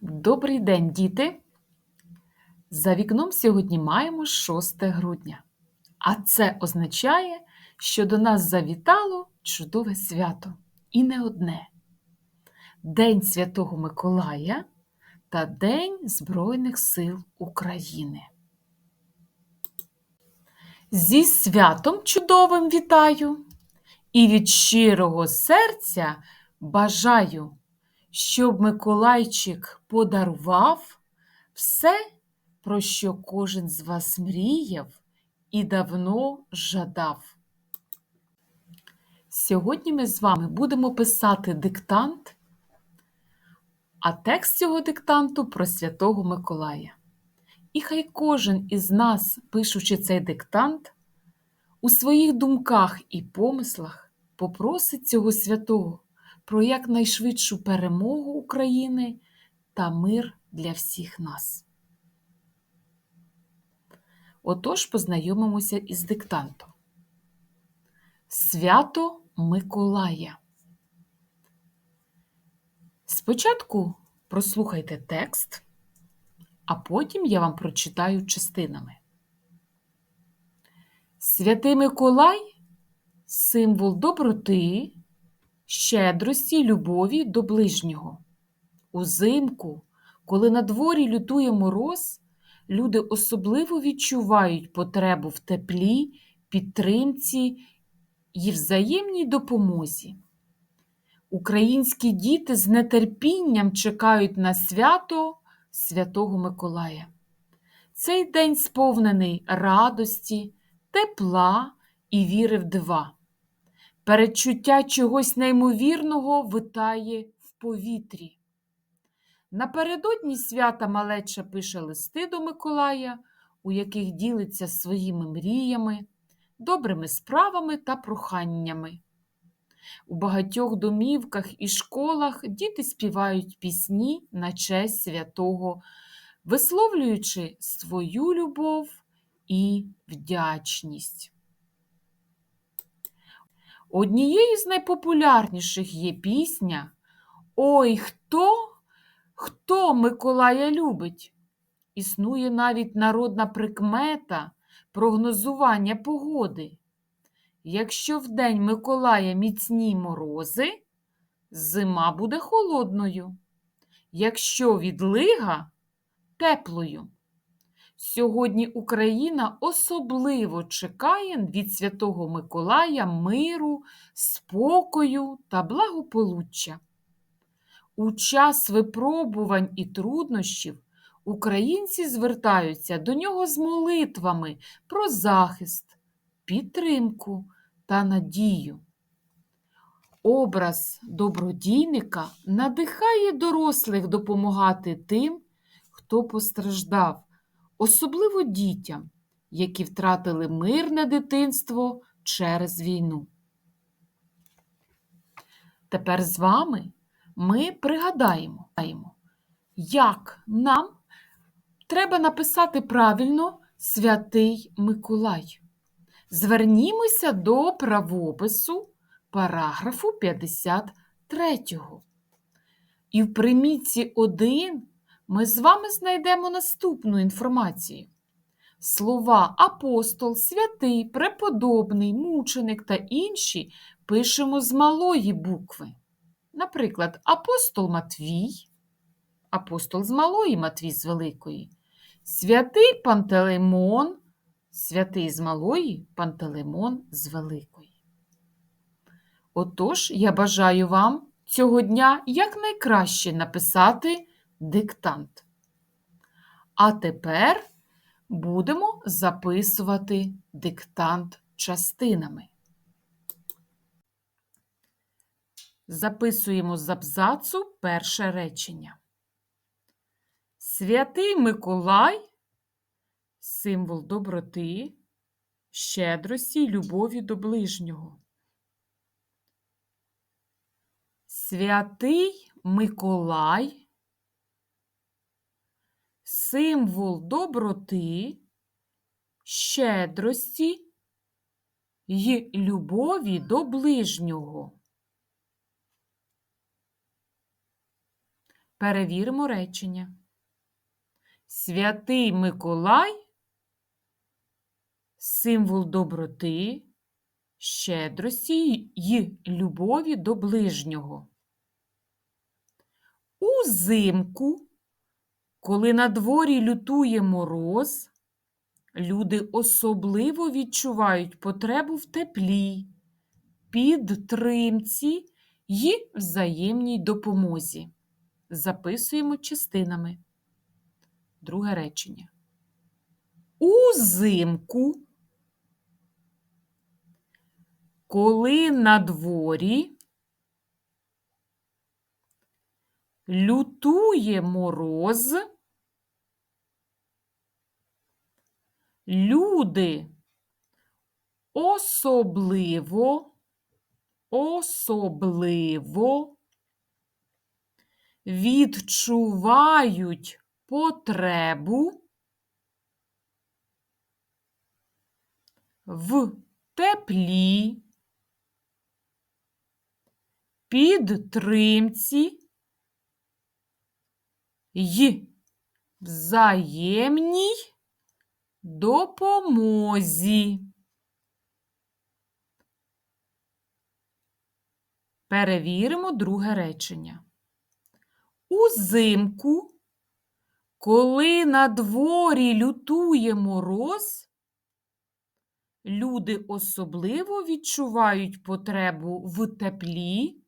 Добрий день, діти! За вікном сьогодні маємо 6 грудня. А це означає, що до нас завітало чудове свято. І не одне День Святого Миколая та День Збройних сил України. Зі святом чудовим вітаю і від щирого серця бажаю щоб Миколайчик подарував все, про що кожен з вас мріяв і давно жадав. Сьогодні ми з вами будемо писати диктант, а текст цього диктанту про Святого Миколая. І хай кожен із нас, пишучи цей диктант, у своїх думках і помислах попросить цього святого про якнайшвидшу перемогу України та мир для всіх нас. Отож, познайомимося із диктантом. Свято Миколая. Спочатку прослухайте текст, а потім я вам прочитаю частинами. Святий Миколай символ доброти, щедрості любові до ближнього. Узимку, коли на дворі лютує мороз, люди особливо відчувають потребу в теплі, підтримці і взаємній допомозі. Українські діти з нетерпінням чекають на свято Святого Миколая. Цей день сповнений радості, тепла і віри в дива. Передчуття чогось неймовірного витає в повітрі. Напередодні свята малеча пише листи до Миколая, у яких ділиться своїми мріями, добрими справами та проханнями. У багатьох домівках і школах діти співають пісні на честь святого, висловлюючи свою любов і вдячність. Однією з найпопулярніших є пісня Ой хто, хто Миколая любить? Існує навіть народна прикмета прогнозування погоди. Якщо в день Миколая міцні морози, зима буде холодною, якщо відлига теплою. Сьогодні Україна особливо чекає від Святого Миколая миру, спокою та благополуччя. У час випробувань і труднощів українці звертаються до нього з молитвами про захист, підтримку та надію. Образ добродійника надихає дорослих допомагати тим, хто постраждав особливо дітям, які втратили мирне дитинство через війну. Тепер з вами ми пригадаємо, як нам треба написати правильно Святий Миколай. Звернімося до правопису параграфу 53. І в примітці 1 ми з вами знайдемо наступну інформацію. Слова апостол, святий, преподобний, мученик та інші пишемо з малої букви. Наприклад, апостол Матвій, апостол з малої Матвій з великої, святий Пантелеймон, святий з малої Пантелеймон з великої. Отож, я бажаю вам цього дня якнайкраще написати диктант. А тепер будемо записувати диктант частинами. Записуємо з абзацу перше речення. Святий Миколай символ доброти, щедрості й любові до ближнього. Святий Миколай символ доброти, щедрості й любові до ближнього. Перевіримо речення. Святий Миколай символ доброти, щедрості й любові до ближнього. Узимку, коли на дворі лютує мороз, люди особливо відчувають потребу в теплі, підтримці й взаємній допомозі. Записуємо частинами. Друге речення. Узимку, коли на дворі лютує мороз, люди особливо, особливо відчувають потребу в теплі, підтримці й взаємній допомозі. Перевіримо друге речення. Узимку, коли на дворі лютує мороз, люди особливо відчувають потребу в теплі,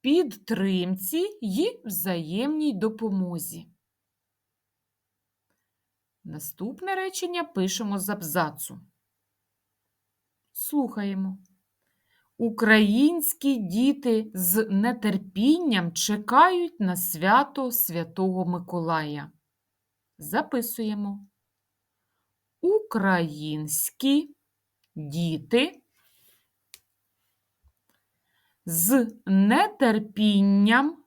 підтримці й взаємній допомозі. Наступне речення пишемо з абзацу. Слухаємо. Українські діти з нетерпінням чекають на свято Святого Миколая. Записуємо. Українські діти з нетерпінням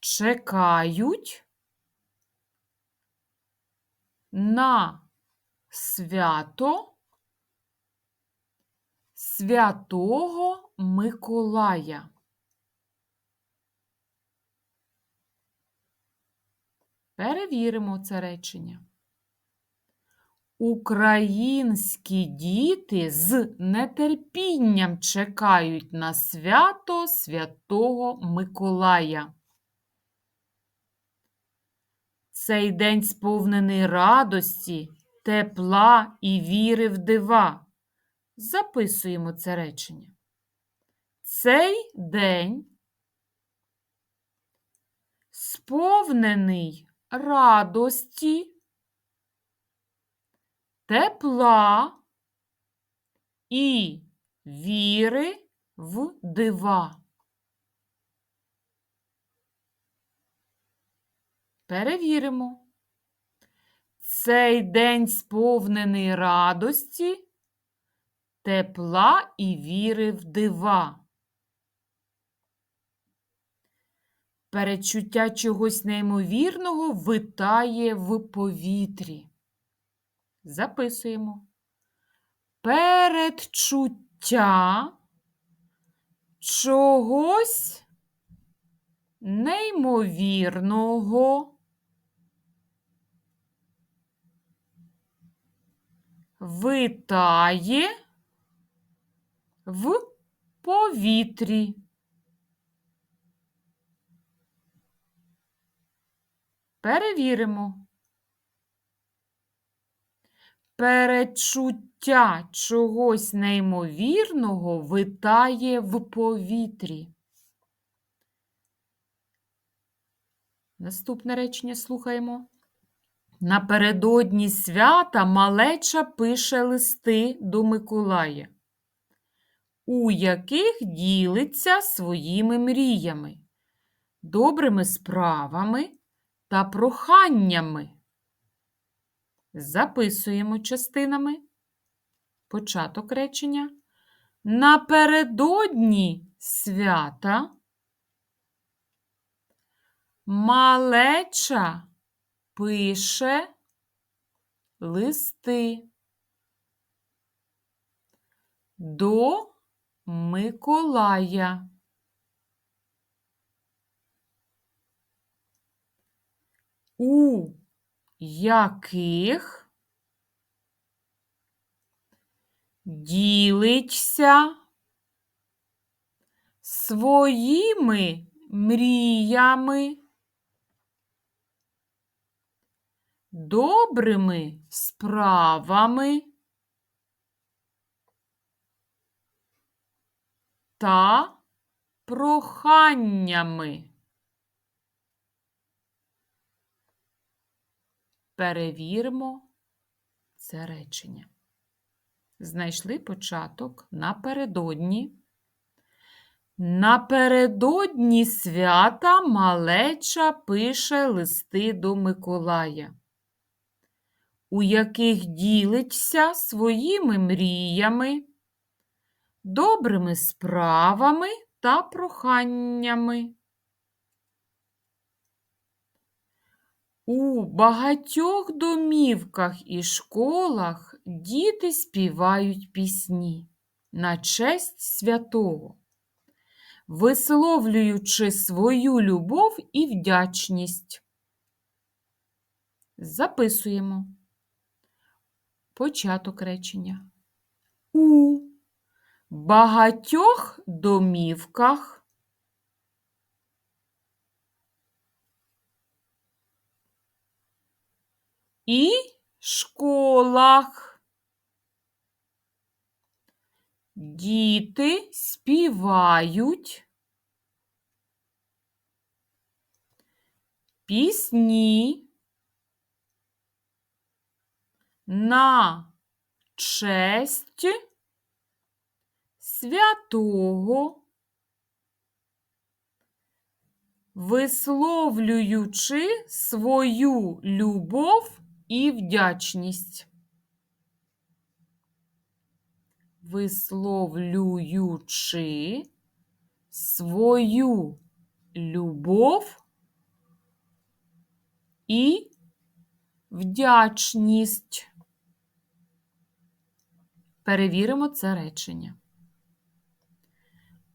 чекають на свято Святого Миколая. Перевіримо це речення. Українські діти з нетерпінням чекають на свято Святого Миколая. Цей день сповнений радості, тепла і віри в дива. Записуємо це речення. Цей день сповнений радості, тепла і віри в дива. Перевіримо. Цей день сповнений радості, тепла і віри в дива. Перечуття чогось неймовірного витає в повітрі. Записуємо. Передчуття чогось неймовірного витає в повітрі. Перевіримо. Перечуття чогось неймовірного витає в повітрі. Наступне речення слухаємо. Напередодні свята малеча пише листи до Миколая, у яких ділиться своїми мріями, добрими справами та проханнями. Записуємо частинами. Початок речення. Напередодні свята малеча пише листи до Миколая. У яких ділиться своїми мріями добрими справами та проханнями. Перевіримо це речення. Знайшли початок напередодні. Напередодні свята малеча пише листи до Миколая, у яких ділиться своїми мріями, добрими справами та проханнями. У багатьох домівках і школах діти співають пісні на честь святого, висловлюючи свою любов і вдячність. Записуємо початок речення. У багатьох домівках і школах. Діти співають пісні на честь святого, висловлюючи свою любов і вдячність. Висловлюючи свою любов і вдячність. Перевіримо це речення.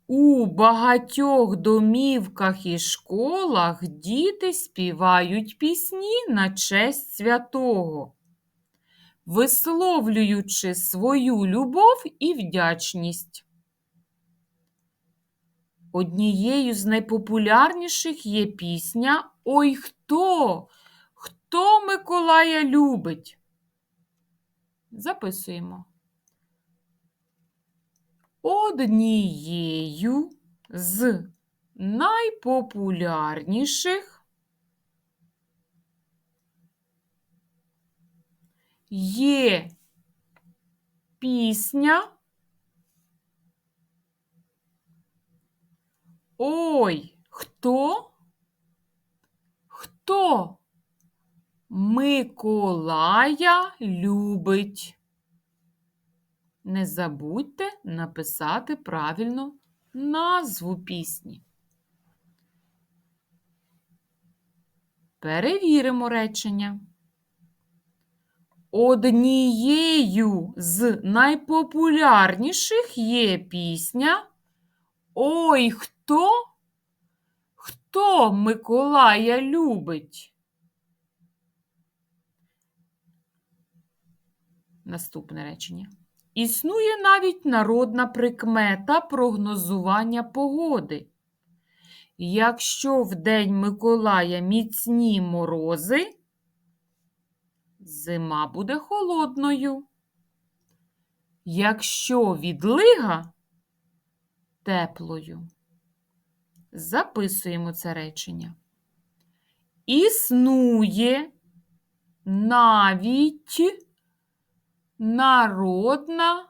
У багатьох домівках і школах діти співають пісні на честь святого, висловлюючи свою любов і вдячність. Однією з найпопулярніших є пісня Ой хто? Хто Миколая любить? Записуємо. Однією з найпопулярніших є пісня Ой, хто? Хто Миколая любить? Не забудьте написати правильно назву пісні. Перевіримо речення. Однією з найпопулярніших є пісня Ой хто? Хто Миколая любить? Наступне речення. Існує навіть народна прикмета прогнозування погоди. Якщо в день Миколая міцні морози, зима буде холодною. Якщо відлига теплою, записуємо це речення. Існує навіть Народна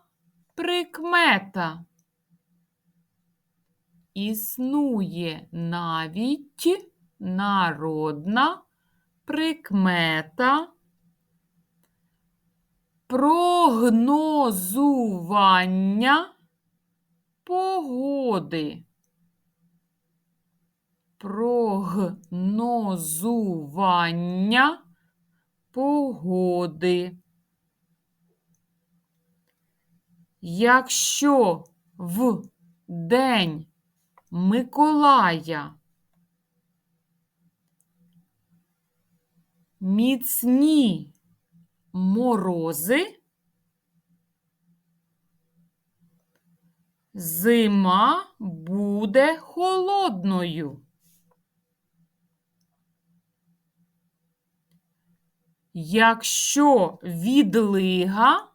прикмета. Існує навіть народна прикмета прогнозування погоди. Прогнозування погоди. Якщо в День Миколая міцні морози, зима буде холодною. Якщо відлига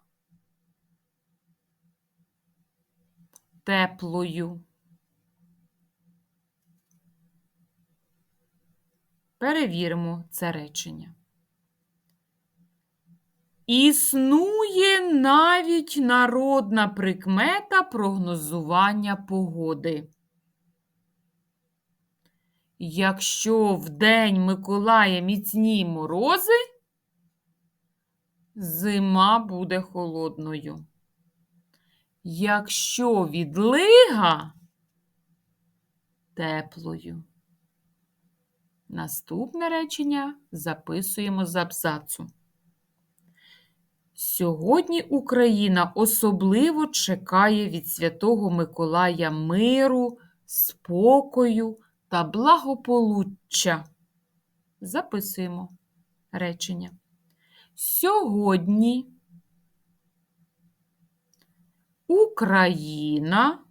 теплою. Перевіримо це речення. Існує навіть народна прикмета прогнозування погоди. Якщо в день Миколая міцні морози, зима буде холодною. Якщо відлига теплою. Наступне речення записуємо з абзацу. Сьогодні Україна особливо чекає від Святого Миколая миру, спокою та благополуччя. Записуємо речення. Сьогодні Україна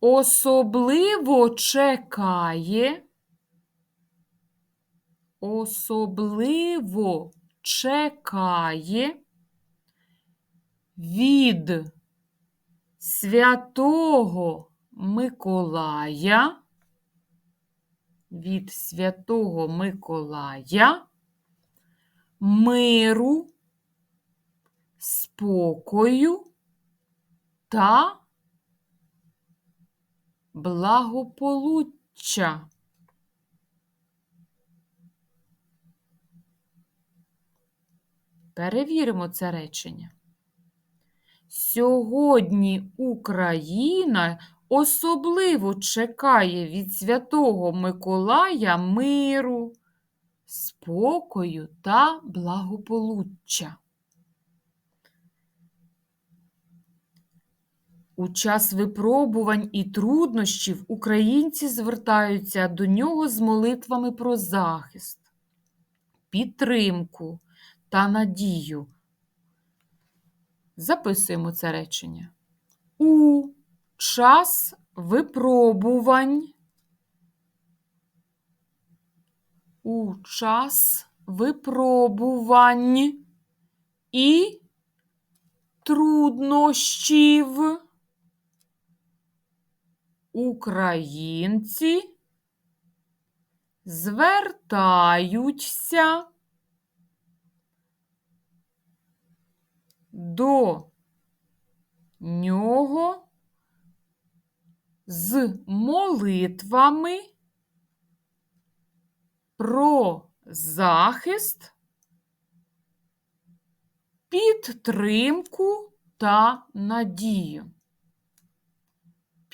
особливо чекає, особливо чекає від Святого Миколая, від Святого Миколая, миру, спокою та благополуччя. Перевіримо це речення. Сьогодні Україна особливо чекає від Святого Миколая миру, спокою та благополуччя. У час випробувань і труднощів українці звертаються до нього з молитвами про захист, підтримку та надію. Записуємо це речення. У час випробувань. У час випробувань і труднощів українці звертаються до нього з молитвами про захист, підтримку та надію.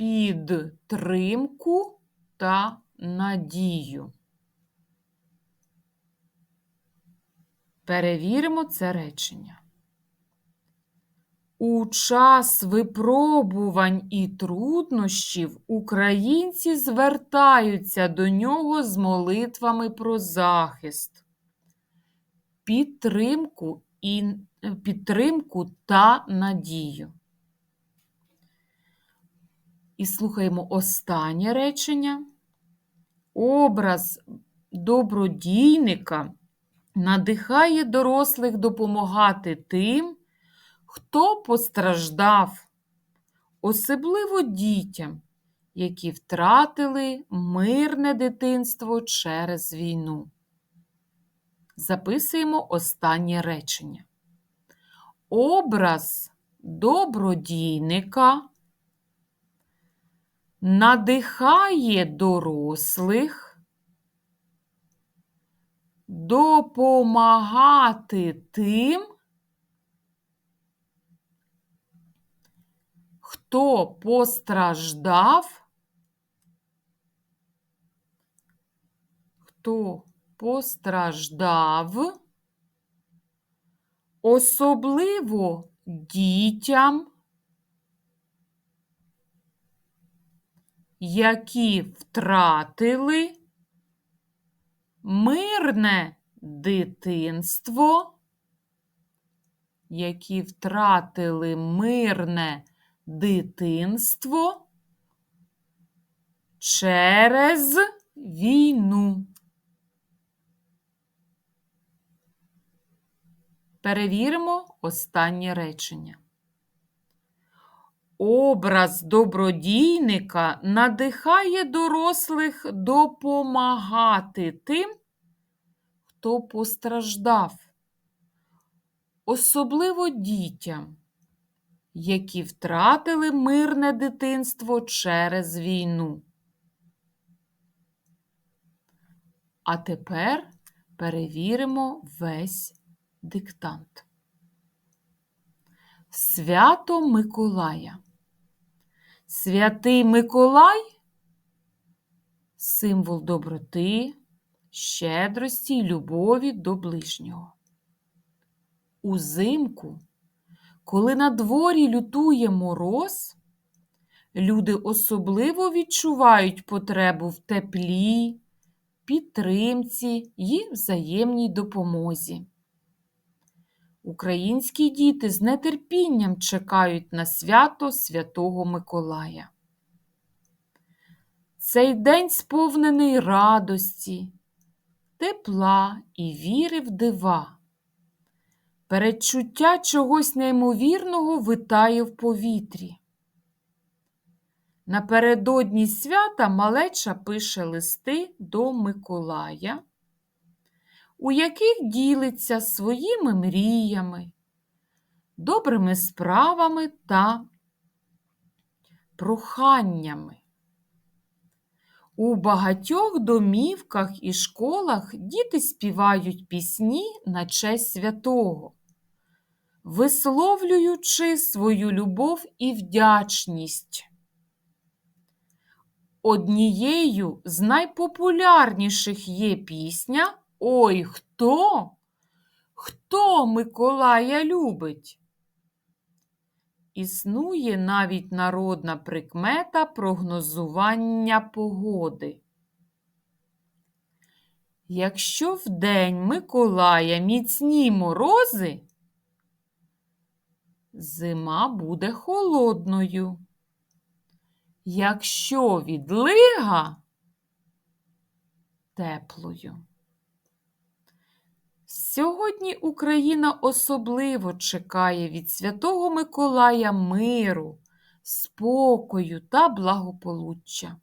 Підтримку та надію. Перевіримо це речення. У час випробувань і труднощів українці звертаються до нього з молитвами про захист, підтримку, і, підтримку та надію. І слухаємо останнє речення. Образ добродійника надихає дорослих допомагати тим, хто постраждав, особливо дітям, які втратили мирне дитинство через війну. Записуємо останнє речення. Образ добродійника надихає дорослих допомагати тим, хто постраждав, хто постраждав, особливо дітям, які втратили мирне дитинство, які втратили мирне дитинство через війну. Перевіримо останнє речення. Образ добродійника надихає дорослих допомагати тим, хто постраждав, особливо дітям, які втратили мирне дитинство через війну. А тепер перевіримо весь диктант. Свято Миколая. Святий Миколай символ доброти, щедрості й любові до ближнього. Узимку, коли на дворі лютує мороз, люди особливо відчувають потребу в теплі, підтримці й взаємній допомозі. Українські діти з нетерпінням чекають на свято Святого Миколая. Цей день сповнений радості, тепла і віри в дива. Передчуття чогось неймовірного витає в повітрі. Напередодні свята малеча пише листи до Миколая у яких ділиться своїми мріями, добрими справами та проханнями. У багатьох домівках і школах діти співають пісні на честь святого, висловлюючи свою любов і вдячність. Однією з найпопулярніших є пісня Ой хто? Хто Миколая любить? Існує навіть народна прикмета прогнозування погоди. Якщо вдень Миколая міцні морози, зима буде холодною. Якщо відлига теплою. Сьогодні Україна особливо чекає від Святого Миколая миру, спокою та благополуччя.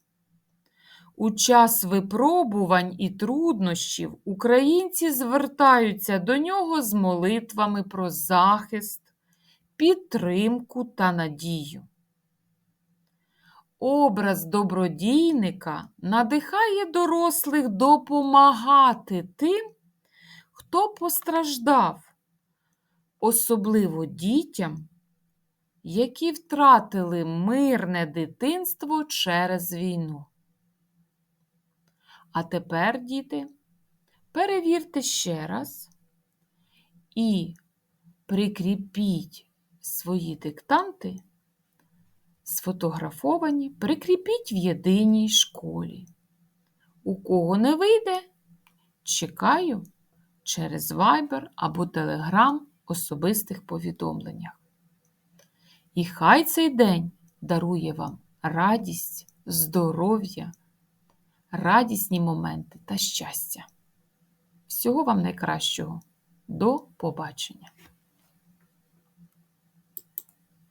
У час випробувань і труднощів українці звертаються до нього з молитвами про захист, підтримку та надію. Образ добродійника надихає дорослих допомагати тим, хто постраждав, особливо дітям, які втратили мирне дитинство через війну. А тепер, діти, перевірте ще раз і прикріпіть свої диктанти, сфотографовані, прикріпіть в єдиній школі. У кого не вийде, чекаю через Viber або Telegram особистих повідомленнях. І хай цей день дарує вам радість, здоров'я, радісні моменти та щастя. Всього вам найкращого. До побачення!